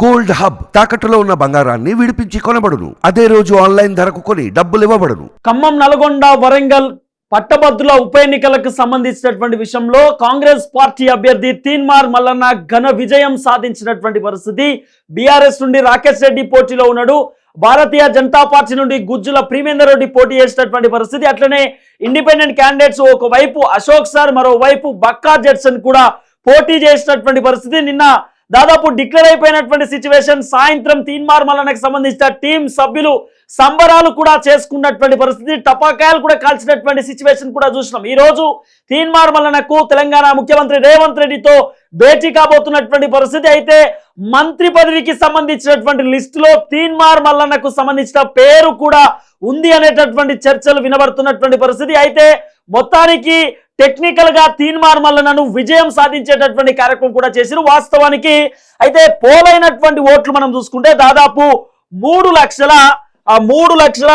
Gold hub తాకట్టులో ఉన్న బంగారాన్ని విడిపించి కొనబడును. అదే రోజు ఆన్లైన్ ధరకు కొని డబ్బులు ఇవ్వబడును. ఖమ్మం నల్గొండ వరంగల్ పట్టభద్రుల ఉప ఎన్నికలకు సంబంధించినటువంటి విషయంలో కాంగ్రెస్ పార్టీ అభ్యర్థి తీన్మార్ మల్లన్న ఘన విజయం సాధించినటువంటి పరిస్థితి. బీఆర్ఎస్ నుండి రాకేష్ రెడ్డి పోటీలో ఉన్నాడు. భారతీయ జనతా పార్టీ నుండి గుజ్జుల ప్రీమేందర్ రెడ్డి పోటీ చేసినటువంటి పరిస్థితి. అట్లనే ఇండిపెండెంట్ క్యాండిడేట్స్ ఒకవైపు అశోక్ సార్ మరోవైపు బక్కా జెడ్సన్ కూడా పోటీ చేసినటువంటి పరిస్థితి. నిన్న దాదాపు డిక్లేర్ అయిపోయినటువంటి సిచ్యువేషన్ సాయంత్రం తీన్మార్ మల్లనకు సంబంధించిన టీం సభ్యులు సంబరాలు కూడా చేసుకున్నటువంటి పరిస్థితి టపాకాయలు కూడా కాల్చినటువంటి సిచ్యువేషన్ కూడా చూసినాం. ఈ రోజు తీన్మార్ మల్లనకు తెలంగాణ ముఖ్యమంత్రి రేవంత్ రెడ్డితో భేటీ కాబోతున్నటువంటి పరిస్థితి అయితే మంత్రి పదవికి సంబంధించినటువంటి లిస్టులో తీన్మార్ మల్లన్నకు సంబంధించిన పేరు కూడా ఉంది అనేటటువంటి చర్చలు వినబడుతున్నటువంటి పరిస్థితి అయితే మొత్తానికి టెక్నికల్గా తీన్మార్ మల్లన్నను విజయం సాధించేటటువంటి కార్యక్రమం కూడా చేసిరు. వాస్తవానికి అయితే పోలైనటువంటి ఓట్లు మనం చూసుకుంటే దాదాపు మూడు లక్షల మూడు లక్షల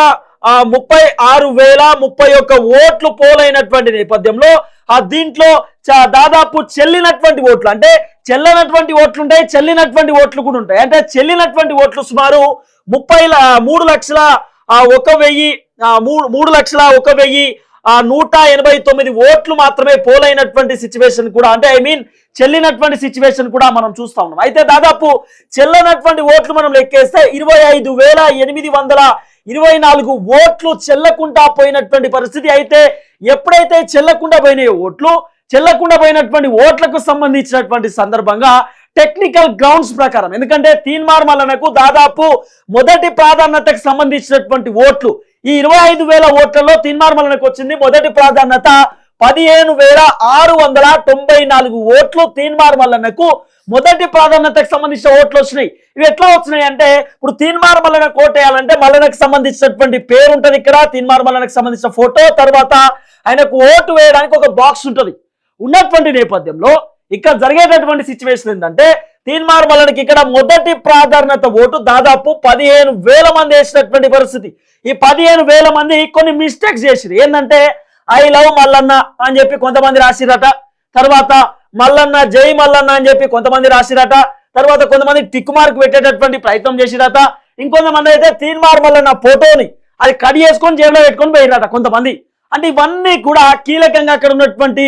ముప్పై ఆరు వేల ముప్పై ఒక్క ఓట్లు పోలైనటువంటి నేపథ్యంలో ఆ దీంట్లో చ- దాదాపు చెల్లినటువంటి ఓట్లు అంటే చెల్లనటువంటి ఓట్లు ఉంటాయి చెల్లినటువంటి ఓట్లు కూడా ఉంటాయి. అంటే చెల్లినటువంటి ఓట్లు సుమారు ముప్పై మూడు లక్షల ఒక వెయ్యి మూడు మూడు లక్షల ఒక వెయ్యి ఆ నూట ఎనభై తొమ్మిది ఓట్లు మాత్రమే పోలైనటువంటి సిచ్యువేషన్ కూడా అంటే ఐ మీన్ చెల్లినటువంటి సిచ్యువేషన్ కూడా మనం చూస్తా ఉన్నాం. అయితే దాదాపు చెల్లనటువంటి ఓట్లు మనం లెక్కేస్తే ఇరవై ఐదు వేల ఎనిమిది వందల ఇరవై నాలుగు ఓట్లు చెల్లకుండా పోయినటువంటి పరిస్థితి అయితే ఎప్పుడైతే చెల్లకుండా పోయినాయి ఓట్లు చెల్లకుండా పోయినటువంటి ఓట్లకు సంబంధించినటువంటి సందర్భంగా టెక్నికల్ గ్రౌండ్స్ ప్రకారం ఎందుకంటే తీన్మార్ మల్లనకు దాదాపు మొదటి ప్రాధాన్యతకు సంబంధించినటువంటి ఓట్లు ఈ ఇరవై ఐదు వేల ఓట్లలో తిన్మార్మలనకు వచ్చింది మొదటి ప్రాధాన్యత పదిహేను వేల ఆరు వందల తొంభై నాలుగు ఓట్లు తీన్మార్మల్లన్నకు మొదటి ప్రాధాన్యతకు సంబంధించిన ఓట్లు వచ్చినాయి. ఇవి ఎట్లా వచ్చినాయి అంటే ఇప్పుడు తీన్మార్ మల్లన కోటేయాలంటే మల్లనకు సంబంధించినటువంటి పేరు ఉంటుంది ఇక్కడ తీన్మార్ మల్లనకు సంబంధించిన ఫోటో తర్వాత ఆయనకు ఓటు వేయడానికి ఒక బాక్స్ ఉంటుంది. ఉన్నటువంటి నేపథ్యంలో ఇక్కడ జరిగేటటువంటి సిచ్యువేషన్ ఏంటంటే తీన్మార్ మల్లనకి ఇక్కడ మొదటి ప్రాధాన్యత ఓటు దాదాపు పదిహేను వేల మంది వేసినటువంటి పరిస్థితి. ఈ పదిహేను వేల మంది కొన్ని మిస్టేక్స్ చేసిరు ఏంటంటే ఐ లవ్ మల్లన్న అని చెప్పి కొంతమంది రాసిరట. తర్వాత మల్లన్న జై మల్లన్న అని చెప్పి కొంతమంది రాసిరట. తర్వాత కొంతమంది టిక్ మార్క్ పెట్టేటటువంటి ప్రయత్నం చేసిరట. ఇంకొంతమంది అయితే తీన్మార్ మల్లన్న ఫోటోని అది కట్ చేసుకొని జేబులో పెట్టుకొని పోయిరట కొంతమంది. అంటే ఇవన్నీ కూడా కీలకంగా అక్కడ ఉన్నటువంటి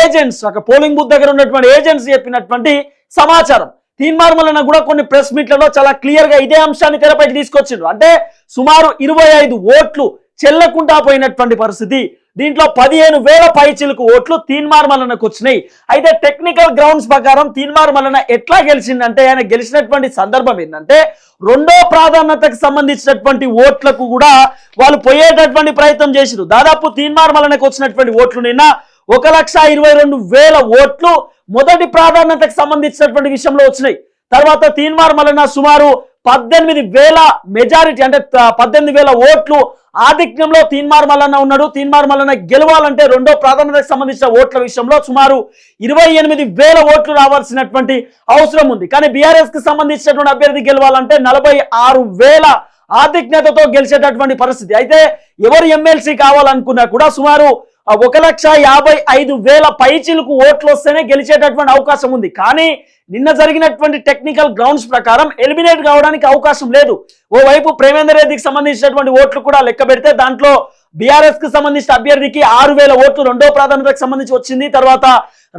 ఏజెంట్స్ అక్కడ పోలింగ్ బూత్ దగ్గర ఉన్నటువంటి ఏజెంట్స్ చెప్పినటువంటి సమాచారం. తీన్మార్ మల్లన్న కూడా కొన్ని ప్రెస్ మీట్లలో చాలా క్లియర్గా ఇదే అంశాన్ని తెరపైకి తీసుకొచ్చిండ్రు. అంటే సుమారు ఇరవై ఐదు ఓట్లు చెల్లకుండా పోయినటువంటి పరిస్థితి. దీంట్లో పదిహేను వేల పైచిలకు ఓట్లు తీన్మార్ మల్లనకు వచ్చినాయి. అయితే టెక్నికల్ గ్రౌండ్స్ ప్రకారం తీన్మార్ మల్లన ఎట్లా గెలిచిందంటే ఆయన గెలిచినటువంటి సందర్భం ఏంటంటే రెండో ప్రాధాన్యతకు సంబంధించినటువంటి ఓట్లకు కూడా వాళ్ళు పోయేటటువంటి ప్రయత్నం చేసిరు దాదాపు తీన్మార్ మల్లనకు వచ్చినటువంటి ఓట్లు నిన్న ఒక లక్ష ఇరవై రెండు వేల ఓట్లు మొదటి ప్రాధాన్యతకు సంబంధించినటువంటి విషయంలో వచ్చినాయి. తర్వాత తీన్మార్ మల్లన్న సుమారు పద్దెనిమిది వేల మెజారిటీ అంటే పద్దెనిమిది వేల ఓట్లు ఆధిక్యంలో తీన్మార్ మల్లన్న ఉన్నాడు. తీన్మార్ మల్లన్న గెలవాలంటే రెండో ప్రాధాన్యతకు సంబంధించిన ఓట్ల విషయంలో సుమారు ఇరవై ఎనిమిది వేల ఓట్లు రావాల్సినటువంటి అవసరం ఉంది. కానీ బీఆర్ఎస్కి సంబంధించినటువంటి అభ్యర్థి గెలవాలంటే నలభై ఆరు వేల ఆధిక్యతతో గెలిచేటటువంటి పరిస్థితి. అయితే ఎవరు ఎమ్మెల్సీ కావాలనుకున్నా కూడా సుమారు ఒక లక్ష యాభై ఐదు వేల పైచీలకు ఓట్లు వస్తేనే గెలిచేటటువంటి అవకాశం ఉంది. కానీ నిన్న జరిగినటువంటి టెక్నికల్ గ్రౌండ్స్ ప్రకారం ఎలిమినేట్ కావడానికి అవకాశం లేదు. ఓవైపు ప్రేమేందర్ రెడ్డికి సంబంధించినటువంటి ఓట్లు కూడా లెక్క పెడితే దాంట్లో బీఆర్ఎస్కి సంబంధించిన అభ్యర్థికి ఆరు వేల ఓట్లు రెండో ప్రాధాన్యతకు సంబంధించి వచ్చింది. తర్వాత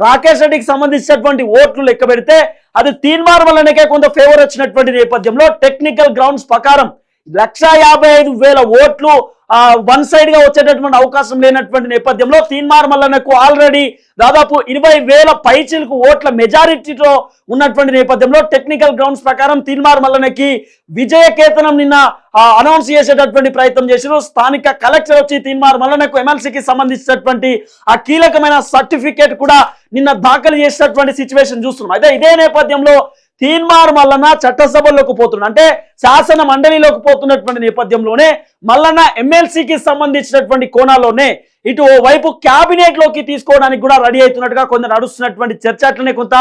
రాకేష్ రెడ్డికి సంబంధించినటువంటి ఓట్లు లెక్క పెడితే అది తీన్మార్ వల్లనే కొంత ఫేవర్ వచ్చినటువంటి నేపథ్యంలో టెక్నికల్ గ్రౌండ్స్ ప్రకారం లక్ష యాభై ఐదు వేల ఓట్లు వన్ సైడ్గా వచ్చేటటువంటి అవకాశం లేనటువంటి నేపథ్యంలో తీన్మార్ మల్లన్నకు ఆల్రెడీ దాదాపు ఇరవై వేల పైచీలకు ఓట్ల మెజారిటీతో ఉన్నటువంటి నేపథ్యంలో టెక్నికల్ గ్రౌండ్స్ ప్రకారం తీన్మార్ మల్లన్నకి విజయ కేతనం నిన్న అనౌన్స్ చేసేటటువంటి ప్రయత్నం చేశారు. స్థానిక కలెక్టర్ వచ్చి తీన్మార్ మల్లన్నకు ఎమ్మెల్సీకి సంబంధించినటువంటి ఆ కీలకమైన సర్టిఫికేట్ కూడా నిన్న దాఖలు చేసినటువంటి సిచ్యువేషన్ చూస్తున్నాం. అయితే ఇదే నేపథ్యంలో తీన్మార్ మల్లన్న చట్టసభల్లోకి పోతున్నాడు. అంటే శాసన మండలిలోకి పోతున్నటువంటి నేపథ్యంలోనే మల్లన్న ఎమ్మెల్సీకి సంబంధించినటువంటి కోణాల్లోనే ఇటు ఓ వైపు క్యాబినెట్లోకి తీసుకోవడానికి కూడా రెడీ అవుతున్నట్టుగా కొంత నడుస్తున్నటువంటి చర్చ అట్లనే కొంత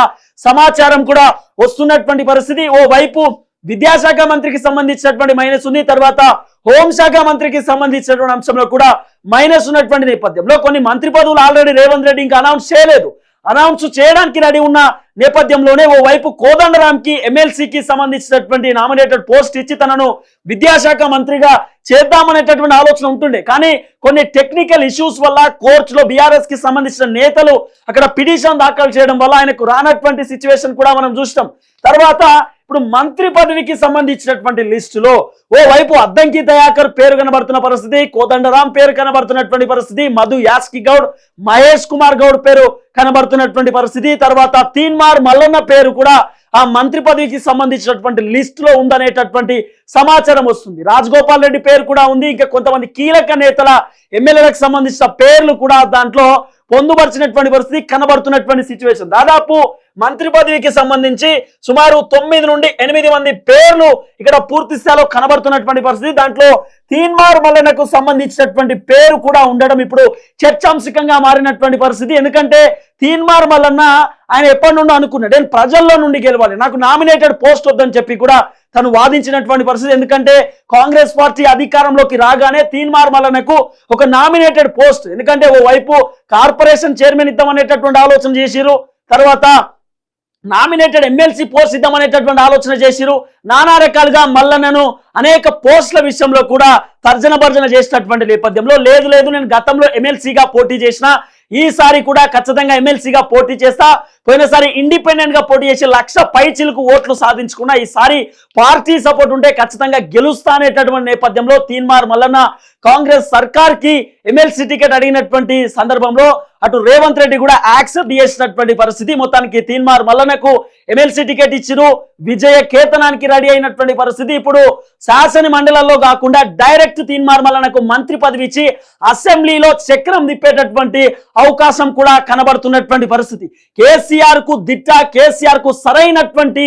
సమాచారం కూడా వస్తున్నటువంటి పరిస్థితి. ఓ వైపు విద్యాశాఖ మంత్రికి సంబంధించినటువంటి మైనస్ ఉంది. తర్వాత హోంశాఖ మంత్రికి సంబంధించినటువంటి అంశంలో కూడా మైనస్ ఉన్నటువంటి నేపథ్యంలో కొన్ని మంత్రి పదవులు ఆల్రెడీ రేవంత్ రెడ్డి ఇంకా అనౌన్స్ చేయలేదు. అనౌన్స్ చేయడానికి రెడీ ఉన్న నేపథ్యంలోనే ఓ వైపు కోదండరాంకి ఎమ్మెల్సీకి సంబంధించినటువంటి నామినేటెడ్ పోస్ట్ ఇచ్చి తనను విద్యాశాఖ మంత్రిగా చేద్దామనేటటువంటి ఆలోచన ఉంటుండే. కానీ కొన్ని టెక్నికల్ ఇష్యూస్ వల్ల కోర్టులో బీఆర్ఎస్కి సంబంధించిన నేతలు అక్కడ పిటిషన్ దాఖలు చేయడం వల్ల ఆయనకు రానటువంటి సిచ్యువేషన్ కూడా మనం చూస్తాం తర్వాత ఇప్పుడు మంత్రి పదవికి సంబంధించినటువంటి లిస్టులో ఓ వైపు అద్దంకి దయాకర్ పేరు కనబడుతున్న పరిస్థితి కోదండరాం పేరు కనబడుతున్నటువంటి పరిస్థితి మధు యాస్కి గౌడ్ మహేష్ కుమార్ గౌడ్ పేరు కనబడుతున్నటువంటి పరిస్థితి తర్వాత తీన్మార్ మల్లన్న పేరు కూడా ఆ మంత్రి పదవికి సంబంధించినటువంటి లిస్టులో ఉందనేటటువంటి సమాచారం వస్తుంది. రాజగోపాల్ రెడ్డి పేరు కూడా ఉంది. ఇంకా కొంతమంది కీలక నేతల ఎమ్మెల్యేలకు సంబంధించిన పేర్లు కూడా దాంట్లో పొందుపరిచినటువంటి పరిస్థితి కనబడుతున్నటువంటి సిచ్యువేషన్ దాదాపు మంత్రి పదవికి సంబంధించి సుమారు తొమ్మిది నుండి ఎనిమిది మంది పేర్లు ఇక్కడ పూర్తి స్థాయిలో కనబడుతున్నటువంటి పరిస్థితి. దాంట్లో తీన్మార్ మల్లనకు సంబంధించినటువంటి పేరు కూడా ఉండడం ఇప్పుడు చర్చాంశకంగా మారినటువంటి పరిస్థితి. ఎందుకంటే తీన్మార్ మల్లన్న ఆయన ఎప్పటి నుండో అనుకున్నాడు. నేను ప్రజల్లో నుండి గెలవాలి. నాకు నామినేటెడ్ పోస్ట్ వద్దని చెప్పి కూడా తను వాదించినటువంటి పరిస్థితి. ఎందుకంటే కాంగ్రెస్ పార్టీ అధికారంలోకి రాగానే తీన్మార్ మల్లనకు ఒక నామినేటెడ్ పోస్ట్. ఎందుకంటే ఓ వైపు కార్పొరేషన్ చైర్మన్ ఇద్దామనేటటువంటి ఆలోచన చేసిరు తర్వాత నామినేటెడ్ ఎమ్మెల్సీ పోస్ట్ ఇద్దామనేటటువంటి ఆలోచన చేసిరు. నానా రకాలుగా మల్లన్నను అనేక పోస్టుల విషయంలో కూడా తర్జన భర్జన చేసినటువంటి నేపథ్యంలో లేదు లేదు నేను గతంలో ఎమ్మెల్సీగా పోటీ చేసిన ఈసారి కూడా ఖచ్చితంగా ఎమ్మెల్సీగా పోటీ చేస్తా. పోయినసారి ఇండిపెండెంట్గా పోటీ చేసి లక్ష పై చిలుకు ఓట్లు సాధించుకున్నా ఈసారి పార్టీ సపోర్ట్ ఉంటే ఖచ్చితంగా గెలుస్తా అనేటటువంటి నేపథ్యంలో తీన్మార్ మల్లన్న కాంగ్రెస్ సర్కార్కి ఎమ్మెల్సీ టికెట్ అడిగినటువంటి సందర్భంలో అటు రేవంత్ రెడ్డి కూడా యాక్సెప్ట్ చేసినటువంటి పరిస్థితి. మొత్తానికి తీన్మార్ మల్లన్నకు ఎమ్మెల్సీ టికెట్ ఇచ్చిరు విజయ కేతనానికి రెడీ అయినటువంటి పరిస్థితి. ఇప్పుడు శాసన మండలంలో కాకుండా డైరెక్ట్ తీన్మార్ మంత్రి పదవి ఇచ్చి అసెంబ్లీలో చక్రం తిప్పేటటువంటి అవకాశం కూడా కనబడుతున్నటువంటి పరిస్థితి. కేసీఆర్కు దిట్ట కేసీఆర్కు సరైనటువంటి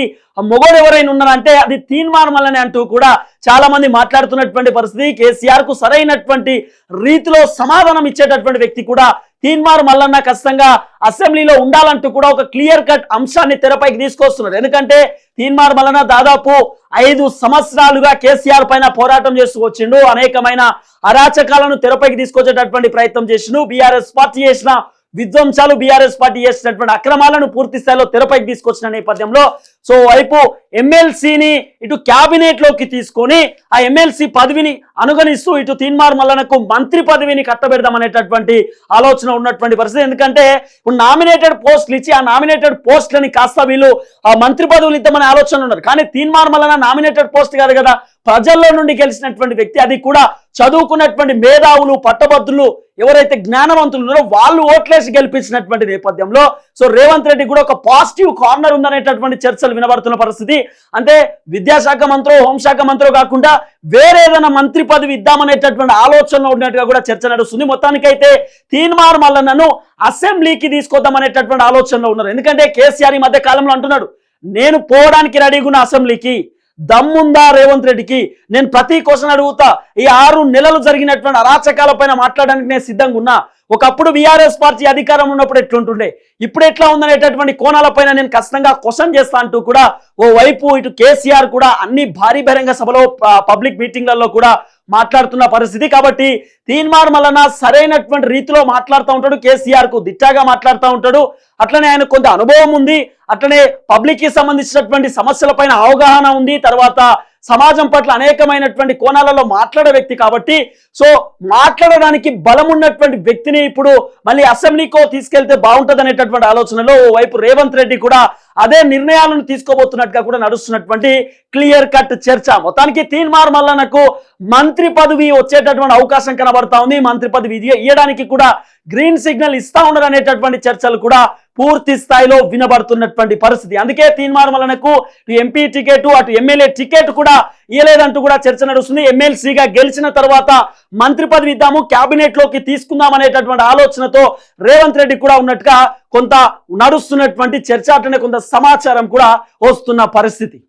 మొగడు ఎవరైనా ఉన్నారంటే అది తీన్మార్ అంటూ కూడా చాలా మంది మాట్లాడుతున్నటువంటి పరిస్థితి. కేసీఆర్కు సరైనటువంటి రీతిలో సమాధానం ఇచ్చేటటువంటి వ్యక్తి కూడా తీన్మార్ మల్లన్న ఖచ్చితంగా అసెంబ్లీలో ఉండాలంటూ కూడా ఒక క్లియర్ కట్ అంశాన్ని తెరపైకి తీసుకొస్తున్నారు. ఎందుకంటే తీన్మార్ మల్లన్న దాదాపు ఐదు సంవత్సరాలుగా కేసీఆర్ పైన పోరాటం చేస్తూ వచ్చిండు. అనేకమైన అరాచకాలను తెరపైకి తీసుకొచ్చేటటువంటి ప్రయత్నం చేసిండు. బీఆర్ఎస్ పార్టీ చేసిన విధ్వంసాలు బీఆర్ఎస్ పార్టీ చేసినటువంటి అక్రమాలను పూర్తి స్థాయిలో తెరపైకి తీసుకొచ్చిన నేపథ్యంలో సో వైపు ఎమ్మెల్సీని ఇటు క్యాబినెట్లోకి తీసుకొని ఆ ఎమ్మెల్సీ పదవిని అనుగణిస్తూ ఇటు తీన్మార్ మల్లనకు మంత్రి పదవిని కట్టబెడదామనేటటువంటి ఆలోచన ఉన్నటువంటి పరిస్థితి. ఎందుకంటే ఇప్పుడు నామినేటెడ్ పోస్టులు ఇచ్చి ఆ నామినేటెడ్ పోస్టులని కాస్త వీళ్ళు ఆ మంత్రి పదవులు ఇద్దామనే ఆలోచన ఉన్నారు. కానీ తీన్మార్ మల్లన నామినేటెడ్ పోస్ట్ కాదు కదా. ప్రజల్లో నుండి గెలిచినటువంటి వ్యక్తి అది కూడా చదువుకున్నటువంటి మేధావులు పట్టభద్రులు ఎవరైతే జ్ఞానవంతులు ఉన్నారో వాళ్ళు ఓట్లేసి గెలిపించినటువంటి నేపథ్యంలో సో రేవంత్ రెడ్డి కూడా ఒక పాజిటివ్ కార్నర్ ఉందనేటటువంటి చర్చలు వినబడుతున్న పరిస్థితి. అంటే విద్యాశాఖ మంత్రో హోంశాఖ మంత్రో కాకుండా వేరే ఏదైనా మంత్రి పదవి ఇద్దామనేటటువంటి ఆలోచనలో ఉన్నట్టుగా కూడా చర్చ నడుస్తుంది. మొత్తానికైతే తీన్మార్ మల్లన్నను అసెంబ్లీకి తీసుకొద్దామనేటటువంటి ఆలోచనలో ఉన్నారు. ఎందుకంటే కేసీఆర్ ఈ మధ్య కాలంలో అంటున్నాడు నేను పోవడానికి రెడీగా ఉన్న అసెంబ్లీకి దమ్ముందా రేవంత్ రెడ్డికి? నేను ప్రతి క్వశ్చన్ అడుగుతా. ఈ ఆరు నెలలు జరిగినటువంటి అరాచకాల పైన మాట్లాడడానికి నేను సిద్ధంగా ఉన్నా. ఒకప్పుడు బీఆర్ఎస్ పార్టీ అధికారం ఉన్నప్పుడు ఎట్లుంటుండే? ఇప్పుడు ఎట్లా ఉందనేటటువంటి కోణాలపైన నేను ఖచ్చితంగా క్వశ్చన్ చేస్తా అంటూ కూడా ఓ వైపు ఇటు కేసీఆర్ కూడా అన్ని భారీ బహిరంగ సభలో ప- పబ్లిక్ మీటింగ్లలో కూడా మాట్లాడుతున్న పరిస్థితి. కాబట్టి తీన్మార్ మల్లన సరైనటువంటి రీతిలో మాట్లాడుతూ ఉంటాడు. కేసీఆర్కు దిట్టాగా మాట్లాడుతూ ఉంటాడు. అట్లనే ఆయన కొంత అనుభవం ఉంది. అట్లనే పబ్లిక్కి సంబంధించినటువంటి సమస్యలపైన అవగాహన ఉంది. తర్వాత సమాజం పట్ల అనేకమైనటువంటి కోణాలలో మాట్లాడే వ్యక్తి కాబట్టి సో మాట్లాడడానికి బలం ఉన్నటువంటి వ్యక్తిని ఇప్పుడు మళ్ళీ అసెంబ్లీకో తీసుకెళ్తే బాగుంటుంది అనేటటువంటి ఆలోచనలో వైపు రేవంత్ రెడ్డి కూడా అదే నిర్ణయాలను తీసుకోబోతున్నట్టుగా కూడా నడుస్తున్నటువంటి క్లియర్ కట్ చర్చ. మొత్తానికి తీన్మార్ మల్లన్నకు మంత్రి పదవి వచ్చేటటువంటి అవకాశం కనబడతా ఉంది. మంత్రి పదవి ఇది కూడా గ్రీన్ సిగ్నల్ ఇస్తా ఉండరు అనేటటువంటి చర్చలు కూడా పూర్తి స్థాయిలో వినబడుతున్నటువంటి పరిస్థితి. అందుకే తీన్మార్ ఎంపీ టికెట్ అటు ఎమ్మెల్యే టికెట్ కూడా ఇవ్వలేదంటూ కూడా చర్చ నడుస్తుంది. ఎమ్మెల్సీగా గెలిచిన తర్వాత మంత్రి పదవి ఇద్దాము క్యాబినెట్లోకి తీసుకుందాం అనేటటువంటి ఆలోచనతో రేవంత్ రెడ్డి కూడా ఉన్నట్టుగా కొంత నడుస్తున్నటువంటి చర్చ అట్లనే కొంత సమాచారం కూడా వస్తున్న పరిస్థితి.